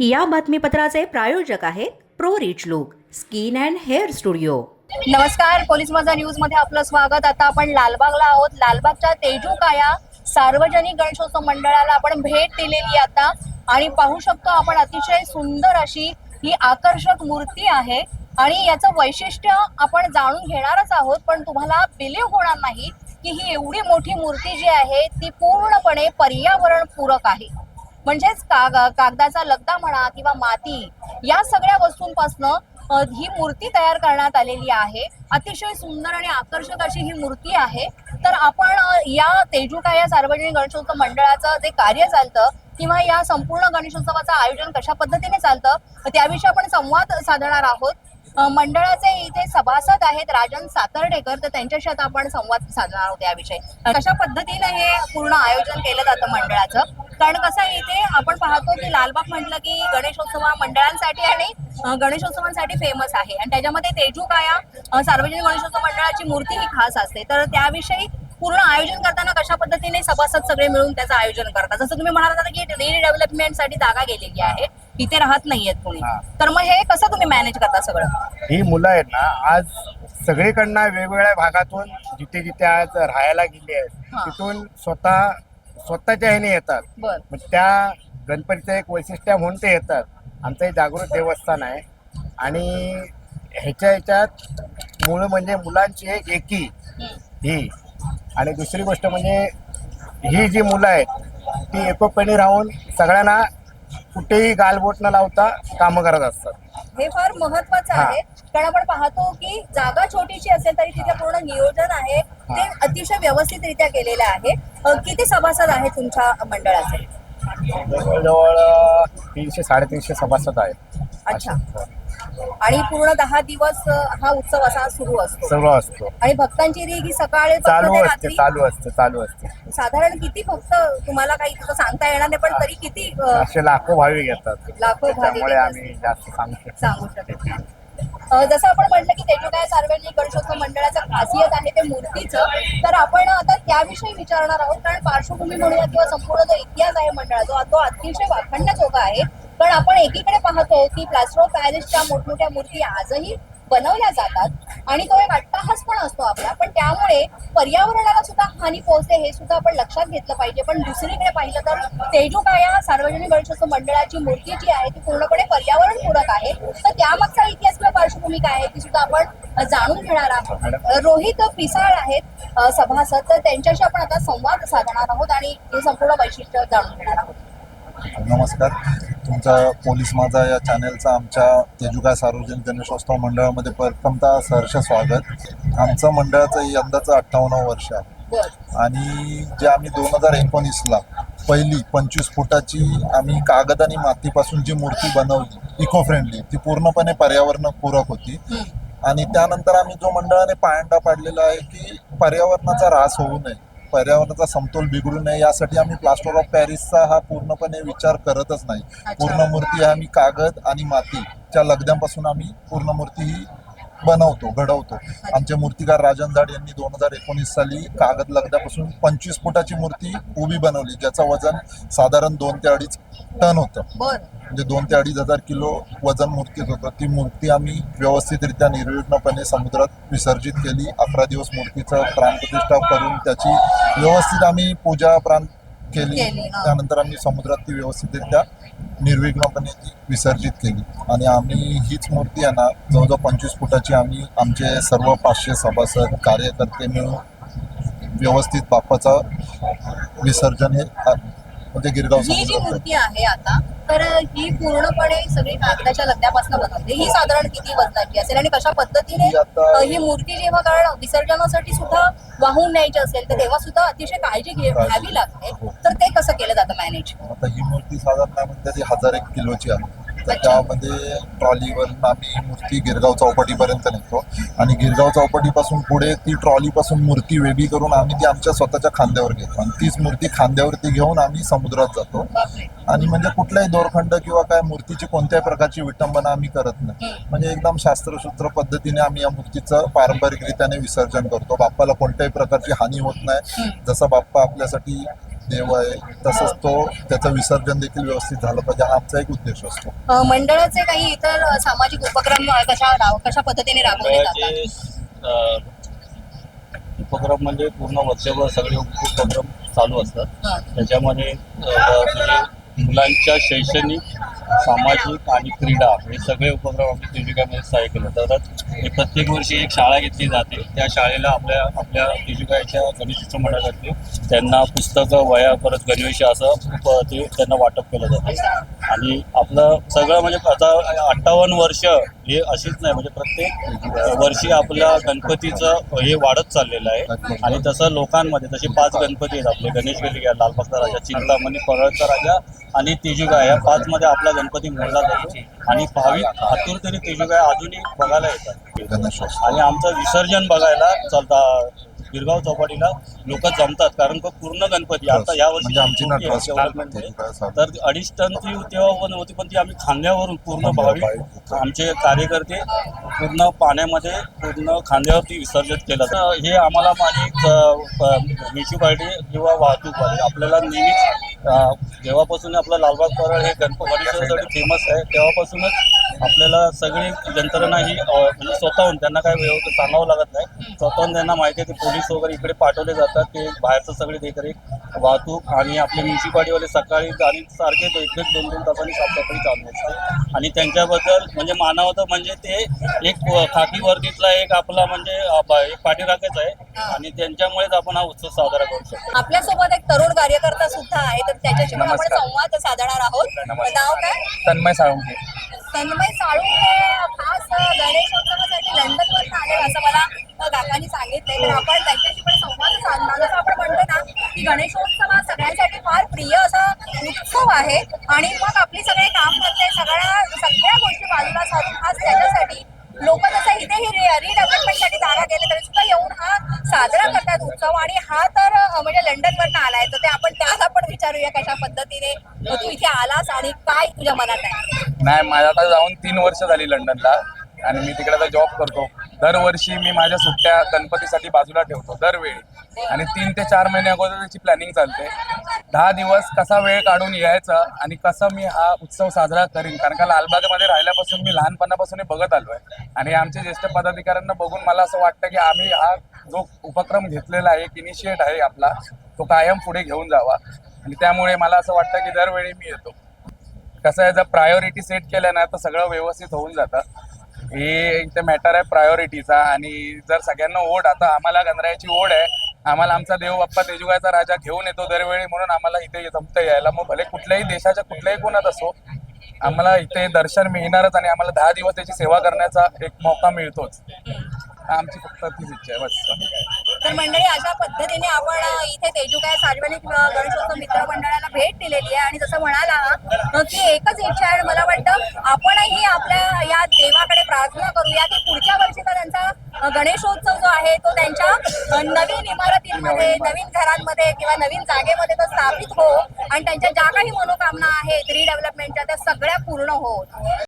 या बातमीपत्राचे प्रायोजक आहेत pro rich look skin and hair studio. नमस्कार पोलीस माझा न्यूजमध्ये आपलं स्वागत. आता आपण लालबागला आहोत. लालबागच्या तेजू काया सार्वजनिक गणेशोत्सव मंडळाला आपण भेट दिलेली आता. आणि पाहू शकतो आपण अतिशय सुंदर अशी ही आकर्षक मूर्ती आहे. आणि याचं वैशिष्ट्य आपण जाणून घेणारच आहोत पण तुम्हाला बिलीव्ह होणार नाही की ही एवढी मोठी मूर्ती जी आहे ती पूर्णपणे पर्यावरण पूरक आहे. म्हणजेच काग कागदाचा लगदा म्हणा किंवा माती या सगळ्या वस्तूंपासनं ही मूर्ती तयार करण्यात आलेली आहे. अतिशय सुंदर आणि आकर्षक अशी ही मूर्ती आहे. तर आपण या तेजुका या सार्वजनिक गणेशोत्सव मंडळाचं जे कार्य चालतं किंवा या संपूर्ण गणेशोत्सवाचं आयोजन कशा पद्धतीने चालतं त्याविषयी आपण संवाद साधणार आहोत. मंडळाचे इथे सभासद आहेत राजन सातर्डेकर तर त्यांच्याशी आता आपण संवाद साधणार आहोत याविषयी. कशा पद्धतीने हे पूर्ण आयोजन केलं जातं मंडळाचं? कारण कसं आहे इथे आपण पाहतो की लालबाग म्हटलं की गणेशोत्सव मंडळांसाठी आणि गणेशोत्सवांसाठी फेमस आहे. आणि त्याच्यामध्ये तेजू काया सार्वजनिक गणेशोत्सव मंडळाची मूर्ती ही खास असते. तर त्याविषयी पूर्ण आयोजन करताना कशा पद्धतीने सभासद सगळे मिळून त्याचं आयोजन करतात? जसं तुम्ही म्हणाला होता की रिडेव्हलपमेंटसाठी जागा गेलेली आहे. इथे राहत नाहीयेत कोणी. हा. तर मग हे कसं तुम्ही मॅनेज करता सगळं? ही मुलं आहेत ना आज सगळीकडनं वेगवेगळ्या भागातून जिथे जिथे आज राहायला गेली आहेत हा. तिथून स्वतः स्वतःच्या ह्याने येतात. बर. मग त्या गणपतीचं एक वैशिष्ट्य म्हणून ते येतात. आमचं हे जागृत देवस्थान आहे. आणि ह्याच्या ह्याच्यात मूळ म्हणजे मुलांची एक एकी ही. आणि दुसरी गोष्ट म्हणजे ही जी मुलं आहेत ती एकोप्याने राहून सगळ्यांना कुठेही गालबोट न लावता कामं करत असतात. हे फार महत्वाचं हा. आहे. कारण आपण पाहतो की जागा छोटीशी असेल तरी तिथे पूर्ण नियोजन आहे. ते. अतिशय व्यवस्थितरित्या केलेलं आहे. अ, किती सभासद आहेत तुमच्या मंडळाचे? जवळजवळ तीनशे साडेतीनशे सभासद आहेत. अच्छा. आणि पूर्ण दहा दिवस हा उत्सव असा सुरू असतो. सर्व असतो. आणि भक्तांची रीग ही सकाळी चालू ते असते रात्री चालू असते चालू असते. साधारण किती भक्त तुम्हाला काही तसं सांगता येणार नाही पण तरी किती अ, असे लाखो भाविक येतात. लाखो भाविक त्यामुळे आम्ही जास्त सांगू शकतो सांगू शकत नाही. अ, जसं आपण म्हटलं की तेजू काय सार्वजनिक गणेशोत्सव मंडळाचं खासियत आहे ते मूर्तीचं तर आपण आता त्याविषयी विचारणार आहोत कारण पार्श्वभूमी म्हणूया किंवा संपूर्ण जो इतिहास आहे मंडळाचा तो अतिशय वाखाणण्याजोगा आहे. पण आपण एकीकडे पाहतो की प्लास्टर ऑफ पॅरिसच्या मोठमोठ्या मूर्ती आजही बनवल्या जातात. आणि तो एक अट्टाहास पण असतो आपला. पण त्यामुळे पर्यावरणाला सुद्धा हानी पोहोचते हे सुद्धा आपण लक्षात घेतलं पाहिजे. पण दुसरीकडे पाहिलं तर तेजू काया सार्वजनिक गणेशोत्सव मंडळाची मूर्ती जी आहे ती पूर्णपणे पर्यावरण पूरक आहे. तर त्यामागचा इतिहास किंवा पार्श्वभूमी काय आहे ती सुद्धा आपण जाणून घेणार आहोत. रोहित पिसाळ आहेत सभासद. तर त्यांच्याशी आपण आता संवाद साधणार आहोत आणि हे संपूर्ण वैशिष्ट्य जाणून घेणार आहोत. नमस्कार. तुमचा पोलीस माझा या चॅनेलचा आमच्या तेजुका सार्वजनिक गणेशोत्सव मंडळामध्ये प्रथमतः सहर्ष स्वागत. आमचं मंडळाचं यंदाचं अठ्ठावन्न वर्ष आहे. आणि जे आम्ही दोन हजार एकोणीसला पहिली पंचवीस फुटाची आम्ही कागद आणि मातीपासून जी मूर्ती बनवली इको फ्रेंडली ती पूर्णपणे पर्यावरणपूरक होती. आणि त्यानंतर आम्ही जो मंडळाने पायंडा पाडलेला आहे की पर्यावरणाचा ऱ्हास होऊ नये. पर्यावरणाचा समतोल बिघडू नये यासाठी आम्ही प्लास्टर ऑफ पॅरिसचा हा पूर्णपणे विचार करतच नाही. पूर्ण मूर्ती आम्ही कागद आणि मातीच्या लगद्यापासून आम्ही पूर्ण मूर्ती ही बनवतो घडवतो. आमचे मूर्तिकार राजन झाड यांनी दोन हजार एकोणीस साली कागद लगद्यापासून पंचवीस फुटाची मूर्ती उभी बनवली ज्याचं वजन साधारण दोन ते अडीच टन होतं. म्हणजे दोन ते अडीच हजार किलो वजन मूर्तीत होतं. ती मूर्ती आम्ही व्यवस्थितरित्या निर्विघ्नपणे समुद्रात विसर्जित केली. अकरा दिवस मूर्तीचं प्राणप्रतिष्ठा करून त्याची व्यवस्थित आम्ही पूजा प्राण केली केली, हा. त्यानंतर आम्ही समुद्रात ती व्यवस्थितरित्या निर्विघ्नपणे ती विसर्जित केली आणि आम्ही हीच मूर्ती आहे ना जवळजवळ पंचवीस फुटाची आम्ही आमचे सर्व पाचशे सभासद कार्यकर्ते मिळून व्यवस्थित बाप्पाचं विसर्जन हे आ- म्हणजे गिरगाव ही जी मूर्ती आहे आता तर ही पूर्णपणे सगळी कागदाच्या लगद्यापासून बनवते ही साधारण किती वजनाची असेल आणि कशा पद्धतीने ही मूर्ती जेव्हा कारण विसर्जनासाठी सुद्धा वाहून न्यायची असेल तर तेव्हा सुद्धा अतिशय काळजी. घ्यावी लागते हो. तर ते कसं केलं जातं मॅनेज आता ही मूर्ती साधारण हजार एक किलोची आहे त्याच्यामध्ये त्यामध्ये ट्रॉलीवर आम्ही मूर्ती गिरगाव चौपाटीपर्यंत नेतो. आणि गिरगाव चौपाटीपासून पुढे ती ट्रॉलीपासून मूर्ती वेगळी करून आम्ही ती आमच्या स्वतःच्या खांद्यावर घेतो. आणि तीच मूर्ती खांद्यावरती घेऊन आम्ही समुद्रात जातो. आणि म्हणजे कुठलाही दोरखंड किंवा काय मूर्तीची कोणत्याही प्रकारची विटंबना आम्ही करत नाही. म्हणजे एकदम शास्त्रसूत्र पद्धतीने आम्ही या मूर्तीचं पारंपरिकरित्याने विसर्जन करतो. बाप्पाला कोणत्याही प्रकारची हानी होत नाही. जसं बाप्पा आपल्यासाठी देव आहे. तसंच तो त्याचं विसर्जन देखील व्यवस्थित झालं पाहिजे. हा आमचा एक उद्देश असतो. अ, मंडळाचे काही इतर अ, सामाजिक उपक्रम अ, कशा राव- कशा पद्धतीने राबवले जातात? मंडळाचे अ, उपक्रम म्हणजे पूर्ण वर्षभर सगळे उपक्रम चालू असतात. हा. त्याच्यामध्ये अ, म्हणजे मुलांच्या शैक्षणिक सामाजिक आणि क्रीडा हे सगळे उपक्रम आम्ही तेजुकामध्ये सहाय्य केले. जातात हे प्रत्येक वर्षी एक शाळा घेतली जाते. त्या शाळेला आपल्या आपल्या तेजुकाच्या गणेशोत्सव म्हणण्यासाठी त्यांना पुस्तकं वया परत गणवेश असं ते त्यांना वाटप केलं जातं. आणि आपलं सगळं म्हणजे आता अठ्ठावन्न वर्ष हे अशीच नाही म्हणजे प्रत्येक वर्षी आपल्या गणपतीचं हे वाढत चाललेलं आहे. आणि तसं लोकांमध्ये तसे पाच गणपती आहेत आपले गणेश गेली लालबागचा राजा चिंतामणी परळचा राजा आणि तेजुगाय या पाच मध्ये आपला गणपती मोडला जातो. आणि भाविक आतुरतेने तेजुगाय अजूनही बघायला येतात. आणि आमचं विसर्जन बघायला चालता गिरगाव चौपाटीला लोक जमतात. कारण का पूर्ण गणपती. आता या वर्षी म्हणजे आमची. तर अडीच टनची तेव्हा पण होती पण ती आम्ही खांद्यावरून पूर्ण भाविक आमचे कार्यकर्ते पूर्ण पाण्यामध्ये पूर्ण खांद्यावरती विसर्जित केलं तर हे आम्हाला माझी म्युन्सिपाल्टी किंवा वाहतूकवाले आपल्याला नेहमीच जेव्हापासून आपलं लालबाग परळ हे गणपती फेमस आहे तेव्हापासूनच आपल्याला सगळी यंत्रणा ही म्हणजे स्वतःहून त्यांना काय व्यवस्थित सांगावं लागत नाही. स्वतःहून त्यांना माहिती आहे ते पोलीस वगैरे इकडे पाठवले जातात ते बाहेरचं सगळे देखरेख वाहतूक आणि आपले म्युन्सिपाल्टीवाले सकाळी आणि सारखे एक एक दोन दोन तासांनी साफसफाई चालू असते. आणि त्यांच्याबद्दल म्हणजे मानावं तर म्हणजे ते एक खाकी वर्दीतला एक आपला म्हणजे एक पाठीराखच आहे. आणि त्यांच्यामुळेच आपण हा उत्सव साजरा करू शकतो. आपल्यासोबत एक तरुण कार्यकर्ता सुद्धा आहे तर त्याच्याशी पण आपण. संवाद साधणार आहोत. नाव काय? तन्मय साळुंखे. तन्मय साळुंखे खास गणेशोत्सवासाठी लंडन वरून आले असं मला काकांनी सांगितले तर आपण त्यांच्याशी पण संवाद साधणार जसं आपण म्हणतो ना की गणेशोत्सव हा सगळ्यांसाठी फार प्रिय असा उत्सव आहे. आणि मग आपली सगळे काम करते. सगळ्या सगळ्या गोष्टी बाजूला साधून खास त्याच्यासाठी. लोक जसं इथे ही रिडेव्हलपमेंटसाठी जागा गेले तरी सुद्धा येऊन हा साजरा करतात उत्सव. आणि हा तर म्हणजे म्हणजे लंडनवरनं आलाय. तर ते आपण त्याला पण विचारूया कशा पद्धतीने तू इथे आलास आणि काय तुझ्या मनात आहे. नाही माझ्या आता जाऊन तीन वर्ष झाली लंडनला आणि मी तिकडे आता जॉब करतो. दरवर्षी मी माझ्या सुट्ट्या गणपतीसाठी बाजूला ठेवतो दरवेळी. आणि तीन ते चार महिने अगोदर त्याची प्लॅनिंग चालते. दहा दिवस कसा वेळ काढून यायचा आणि कसं मी हा उत्सव साजरा करीन? कारण का लालबागमध्ये राहिल्यापासून मी लहानपणापासून हे बघत आलो आहे आणि आमच्या ज्येष्ठ पदाधिकाऱ्यांना बघून मला असं वाटतं की आम्ही हा जो उपक्रम घेतलेला आहे एक इनिशिएट आहे आपला तो कायम पुढे घेऊन जावा. आणि त्यामुळे मला असं वाटतं की दरवेळी मी येतो. कसं आहे जर प्रायोरिटी सेट केल्या ना तर सगळं व्यवस्थित होऊन जातं. हे इथे मॅटर आहे प्रायोरिटीचा आणि जर सगळ्यांना ओढ आता आम्हाला गणरायाची ओढ आहे. आम्हाला आमचा देव बाप्पा तेजुगाचा राजा घेऊन येतो दरवेळी म्हणून आम्हाला इथे जमतं यायला. मग भले कुठल्याही देशाच्या कुठल्याही कोणात असो आम्हाला इथे दर्शन मिळणारच आणि आम्हाला दहा दिवस त्याची सेवा करण्याचा एक मौका मिळतोच. आमची फक्त तीच इच्छा आहे बस बाकी काय. तर मंडळी अशा पद्धतीने आपण इथे तेजुकाय सार्वजनिक गणेशोत्सव मित्र मंडळाला भेट दिलेली आहे. आणि जसं म्हणाला की एकच इच्छा आहे. मला वाटतं आपणही आपल्या या देवाकडे प्रार्थना करूया की पुढच्या वर्षीचा त्यांचा गणेशोत्सव जो आहे तो त्यांच्या नवीन इमारतींमध्ये नवीन घरांमध्ये किंवा नवीन जागेमध्ये तो स्थापित हो. आणि त्यांच्या ज्या काही मनोकामना आहेत रिडेव्हलपमेंटच्या त्या सगळ्या पूर्ण होत.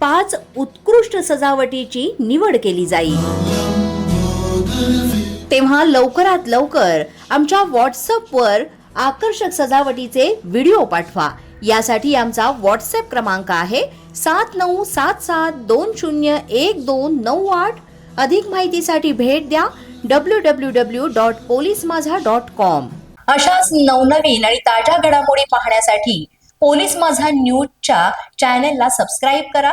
पाच उत्कृष्ट सजावटीची निवड केली जाईल. तेव्हा लवकरात लवकर आमच्या व्हॉट्सअपवर आकर्षक सजावटीचे व्हिडिओ पाठवा. यासाठी आमचा व्हॉट्सअप क्रमांक आहे सात नऊ सात सात दोन शून्य एक दोन नऊ आठ. अधिक माहितीसाठी भेट द्या W W W dot police Majha dot com अशाच नवनवीन आणि ताज्या घडामोडी पाहण्यासाठी पोलीस माझा न्यूजच्या चॅनेलला सबस्क्राईब करा.